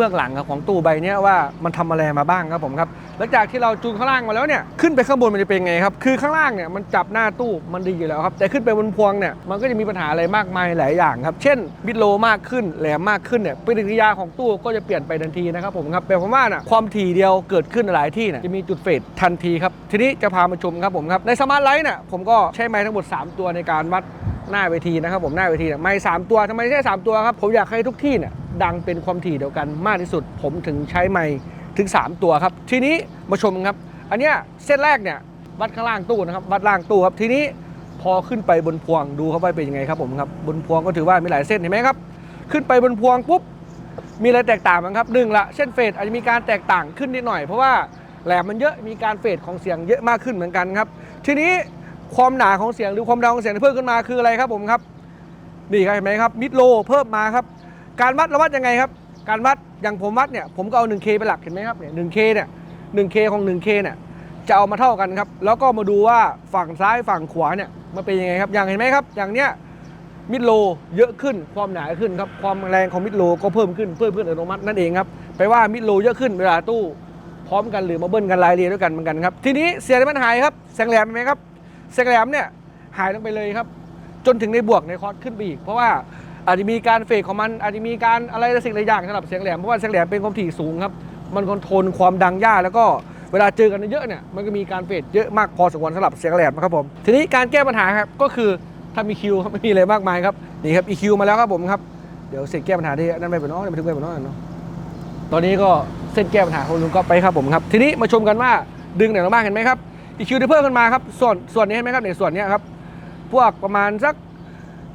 บื้องหลังครับของตู้ใบนี้ว่ามันทำอะไรมาบ้างครับผมครับหลังจากที่เราจูนข้างล่างมาแล้วเนี่ยขึ้นไปข้างบนมันจะเป็นไงครับคือข้างล่างเนี่ยมันจับหน้าตู้มันดีอยู่แล้วครับแต่ขึ้นไปบนพวงเนี่ยมันก็จะมีปัญหาอะไรมากมายหลายอย่างครับเช่นบิดโลมากขึ้นแหลมมากขึ้นเนี่ยปฏิกิริยาของตู้ก็จะเปลี่ยนไปทันทีนะครับผมครับแปลว่าน่ะความถี่เดียวเกิดขึ้นหลายที่เนี่ยจะมีจุดเฟดทันทีครับทีนี้จะพามาชมครับผมครับในสมาร์ทไลท์เนี่ยผมก็ใช้ไม้ทั้งหมด 3 ตัวในการวัดหน้าเวทีนะครับผมหน้าเวทีเนี่ยไม่สามตัวทำไมใช่สามตัวครับผมอยากให้ทุกที่เนี่ย ดังเป็นความถี่เดียวกันมากที่สุด ผมถึงใช้ไม้ถึง 3 ตัวครับ ทีนี้มาชมครับ อันเนี้ยเส้นแรกเนี่ยวัดข้างล่างตู้นะครับวัดล่างตู้ครับทีนี้พอขึ้นไปบนพวงดูเข้าไปเป็นยังไงครับผมครับบนพวงก็ถือว่ามีหลายเส้นเห็นไหมครับ ขึ้นไปบนพวงปุ๊บมีอะไรแตกต่างมั้งครับหนึ่งละเส้นเฟดอาจจะมีการแตกต่างขึ้นนิดหน่อย เพราะว่าแหลมมันเยอะมีการเฟดของเสียงเยอะมากขึ้นเหมือนกันครับ ทีนี้ความหนาของเสียงหรือความดังของเสียงที่เพิ่มขึ้นมาคืออะไรครับผมครับนี่ครับเห็นไหมครับมิดโลเพิ่มมาครับ การวัดเราวัดยังไงครับ การวัดอย่างผมวัดเนี่ยผมก็เอา 1K เป็นหลักเห็นไหมครับเนี่ย 1K เนี่ย 1K ของ 1K เนี่ยจะเอามาเท่ากันครับ แล้วก็มาดูว่าฝั่งซ้ายฝั่งขวาเนี่ยมันเป็นยังไงครับอย่างเห็นไหมครับ อย่างเนี้ยมิดโลเยอะขึ้นความหนาขึ้นครับความแรงของมิดโลก็เพิ่มขึ้นเพิ่มขึ้นอัตโนมัตินั่นเองครับแปลว่ามิดโลเยอะขึ้นเวลาตู้พร้อมกันหรือมาเบิ้ลกันรายเรียด้วยกันเหมือนกันครับทีนี้เสียงมันหายครับแสงแหลมเห็นไหมครับแสงแหลมเนี่ยหายลงไปเลยครับ จนถึงในบวกในคอร์สขึ้นไปอีก เพราะว่า อาจจะมีการเฟกของมันอาจจะมีการอะไรสิ่งหลายอย่างสำหรับเสียงแหลมเพราะว่าเสียงแหลมเป็นความถี่สูงครับมันคอนโทรลความดังยากแล้วก็เวลาเจอกันเยอะเนี่ยมันก็มีการเฟดเยอะมากพอสมควรสำหรับเสียงแหลมนะครับผมทีนี้การแก้ปัญหาครับก็คือถ้ามีคิวครับไม่มีอะไรมากมายครับนี่ครับ EQ มาแล้วครับผมครับเดี๋ยวเสร็จแก้ปัญหาที่นั่นไปเป็นน้องไปถึงไปเป็นน้องเนาะตอนนี้ก็เส้นแก้ปัญหาของลุงก็ไปครับผมครับทีนี้มาชมกันว่าดึงไหนเราบ้างเห็นไหมครับ EQ ที่เพิ่มขึ้นมาครับส่วนส่วนนี้เห็นไหมครับในส่วนนี้ครับพวกประมาณสัก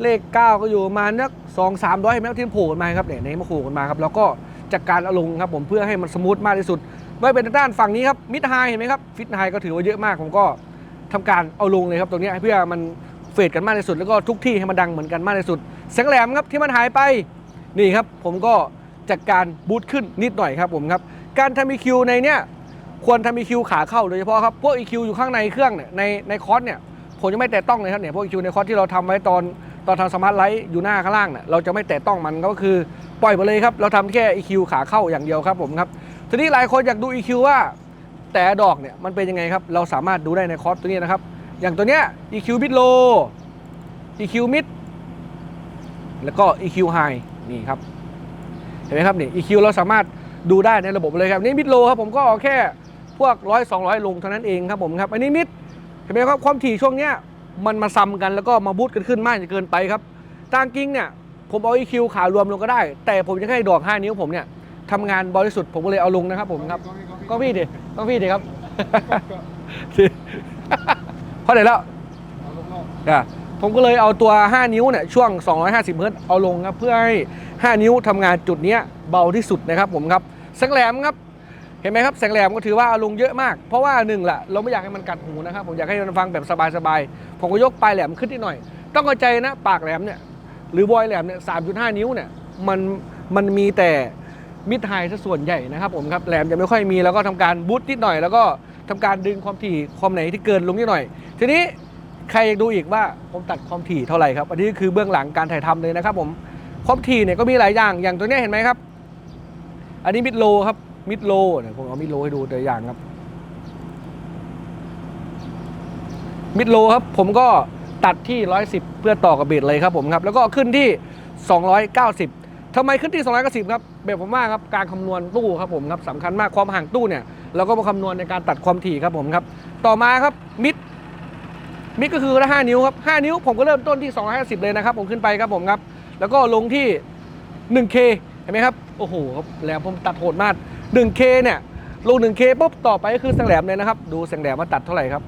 เลข 9 ก็อยู่ประมาณสักสองสามร้อยเห็นไหมครับที่โผล่กันมาครับเนี่ยในมาโผล่กันมาครับแล้วก็จัดการเอาลงครับผมเพื่อให้มันสมูทมากที่สุดไม่เป็นด้านฝั่งนี้ครับมิดไฮเห็นไหมครับฟิตไฮก็ถือว่าเยอะมากผมก็ทำการเอาลงเลยครับตรงนี้เพื่อมันเฟดกันมากที่สุด แล้วก็ทุกที่ให้มันดังเหมือนกันมากที่สุดแสงแหลมครับที่มันหายไปนี่ครับผมก็จัดการบูตขึ้นนิดหน่อยครับผมครับการทำ EQ ในเนี้ยควรทำ EQ ขาเข้าโดยเฉพาะครับพวก EQ อยู่ข้างในเครื่องเนี่ยในในคอร์สเนี่ยผมจะไม่แตะต้องเลยครับเนี่ยพวกคิวในคอร์สที่เราทำไว้ตอน ตอนทำสมาร์ทไลท์อยู่หน้าข้างล่างเนี่ยเราจะไม่แตะต้องมันก็คือปล่อยไปเลยครับ เราทำแค่ EQ ขาเข้าอย่างเดียวครับผมครับทีนี้หลายคนอยากดู EQ ว่าแต่ดอกเนี่ยมันเป็นยังไงครับ เราสามารถดูได้ในคอร์สตัวนี้นะครับ อย่างตัวเนี้ย EQ mid low EQ mid แล้วก็ EQ high นี่ครับ เห็นไหมครับนี่ EQ เราสามารถดูได้ในระบบเลยครับนี่ mid low ครับผมก็เอาแค่พวกร้อยสองร้อยลงเท่านั้นเองครับผมครับ อันนี้ mid เห็นไหมครับความถี่ช่วงเนี้ย มันมาซ้ำกันแล้วก็มาบูตกันขึ้นมากจนเกินไปครับตางกิ้งเนี่ยผมเอา EQ ขารวมลงก็ได้ แต่ผมจะให้ดอก 5 นิ้วผมเนี่ยทำงานบริสุทธิ์ผมก็เลยเอาลงนะครับผมครับก็พี่ดิก็พี่ดิครับเพราะไหนแล้วอะผมก็เลยเอาตัว 5 นิ้วเนี่ยช่วง 250เฮิร์ตซ์เอาลงครับเพื่อให้ 5 นิ้วทำงานจุดเนี้ยเบาที่สุดนะครับผมครับแสงแหลมครับเห็นไหมครับแสงแหลมก็ถือว่าเอาลงเยอะมาก เพราะว่าหนึ่งละเราไม่อยากให้มันกัดหูนะครับผมอยากให้มันฟังแบบสบายๆผมก็ยกปลายแหลมขึ้นนิดหน่อย ต้องเข้าใจนะปากแหลมเนี่ยหรือบอยแหลมเนี่ยสามจุดห้านิ้วเนี่ยมันมันมีแต่มิดไฮซะส่วนใหญ่นะครับผมครับแหลมจะไม่ค่อยมีแล้วก็ทำการบูตนิดหน่อย แล้วก็ทำการดึงความถี่ความไหนที่เกินลงนิดหน่อย ทีนี้ใครอยากดูอีกว่าผมตัดความถี่เท่าไหร่ครับอันนี้คือเบื้องหลังการถ่ายทำเลยนะครับผมความถี่เนี่ยก็มีหลายอย่างอย่างตัวนี้เห็นไหมครับ อันนี้มิดโลครับ มิดโลเนี่ยผมเอามิดโลให้ดูตัวอย่างครับ มิดโลครับ ผมก็ตัดที่ 110 เพื่อต่อกับเบสเลยครับผมครับ แล้วก็ขึ้นที่ 290ทำไมขึ้นที่ 290 ครับแบบผมว่าครับการคำนวณตู้ครับผมครับสำคัญมากความห่างตู้เนี่ยเราก็มาคำนวณในการตัดความถี่ครับผมครับ ต่อมาครับมิดมิดก็คือละ5นิ้วครับ5นิ้วผมก็เริ่มต้นที่ 250 เลยนะครับ ผมขึ้นไปครับผมครับ แล้วก็ลงที่ 1K เห็นไหมครับ โอ้โหครับแหลมผมตัดโหดมาก 1K เนี่ยลง 1K ปุ๊บต่อไปก็คือแสงแหลมเลยนะครับ ดูแสงแหลมว่าตัดเท่าไหร่ครับ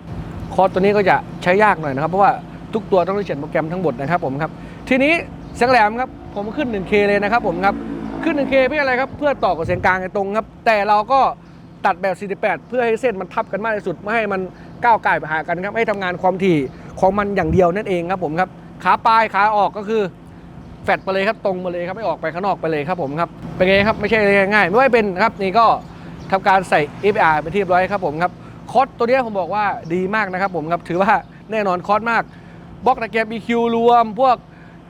คอร์สตัวนี้ก็จะใช้ยากหน่อยนะครับ เพราะว่าทุกตัวต้องเขียนโปรแกรมทั้งหมดนะครับผมครับ ทีนี้แสงแหลมครับ ผมขึ้น 1K เลยนะครับผมครับ ขึ้น 1K เพื่ออะไรครับ เพื่อต่อกับเสียงกลางตรงครับ แต่เราก็ตัดแบบ 48 เพื่อให้เส้นมันทับกันมากที่สุด ไม่ให้มันก้าวไก่ไปหากันครับ ให้ทำงานความถี่ของมันอย่างเดียวนั่นเองครับผมครับ ขาปลายขาออกก็คือ แฟดไปเลยครับตรงมาเลยครับไม่ออกไปข้างนอกไปเลยครับผมครับเป็นไงครับไม่ใช่ง่ายๆไม่ว่าเป็นครับนี่ก็ทำการใส่ APR ไปที่เรียบร้อยครับผมครับคอร์สตัวนี้ผมบอกว่าดีมากนะครับผมครับถือว่าแน่นอนคอร์สมากบล็อกตะเกียบ EQ รวม พวก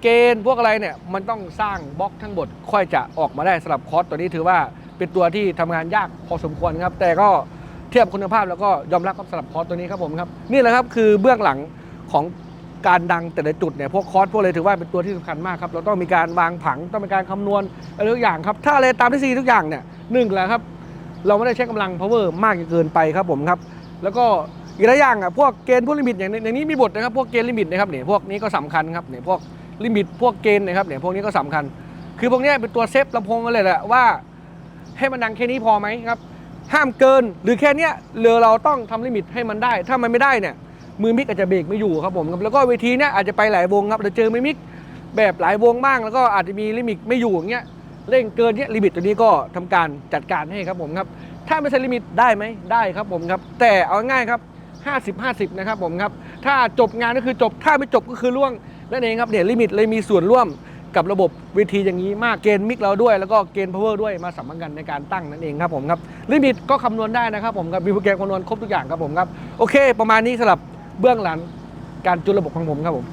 เกณฑ์พวกอะไรเนี่ยมันต้องสร้างบล็อกทั้งหมดค่อยจะออกมาได้สำหรับคอร์สตัวนี้ถือว่าเป็นตัวที่ทำงานยากพอสมควรครับ แต่ก็เทียบคุณภาพแล้วก็ยอมรับครับสำหรับคอร์สตัวนี้ครับผมครับนี่แหละครับคือเบื้องหลังของ การดังแต่ละจุดเนี่ยพวกคอสพวกอะไรถือว่าเป็นตัวที่สำคัญมากครับเราต้องมีการวางผังต้องมีการคำนวณอะไรทุกอย่างครับถ้าอะไรตามทฤษฎีทุกอย่างเนี่ยหนึ่งแหละครับเราไม่ได้ใช้กำลัง power มากจนเกินไปครับผมครับแล้วก็อีกหลายอย่างอะพวกเกณฑ์พวกลิมิตอย่างในนนี้มีบทนะครับพวกเกณฑ์ลิมิตนะครับเนี่ยพวกนี้ก็สำคัญครับเนี่ยพวกลิมิตพวกเกณฑ์นะครับเนี่ยพวกนี้ก็สำคัญ คือพวกนี้เป็นตัวเซฟลำโพงกันเลยแหละว่าให้มันดังแค่นี้พอไหมครับห้ามเกินหรือแค่นี้เรือเราต้องทำลิมิตให้มันได้ ถ้ามันไม่ได้เนี่ย มือมิกอาจจะเบรกไม่อยู่ครับผมครับแล้วก็เวทีเนี้ยอาจจะไปหลายวงครับเราเจอมือมิกแบบหลายวงบ้างแล้วก็อาจจะมีลิมิตไม่อยู่อย่างเงี้ยเร่งเกินเนี้ยลิมิตตัวนี้ก็ทำการจัดการให้ครับผมครับถ้าไม่ใช่ลิมิตได้ไหมได้ครับผมครับแต่เอาง่ายครับ50 50 นะครับผมครับ ถ้าจบงานก็คือจบ ถ้าไม่จบก็คือล่วง นั่นเองครับเนี่ยลิมิตเลยมีส่วนร่วมกับระบบเวทีอย่างนี้มาก เกณฑ์มิกเราด้วย แล้วก็เกณฑ์พาวเวอร์ด้วยมาสัมพันธ์กันในการตั้งนั่นเองครับผมครับ ลิมิตก็คำนวณได้นะครับผมครับมีโปรแกรมคำนวณครบทุกอย่างครับผมครับ โอเค ประมาณนี้สำหรับ เบื้องหลังการจุดระบบของผมครับผม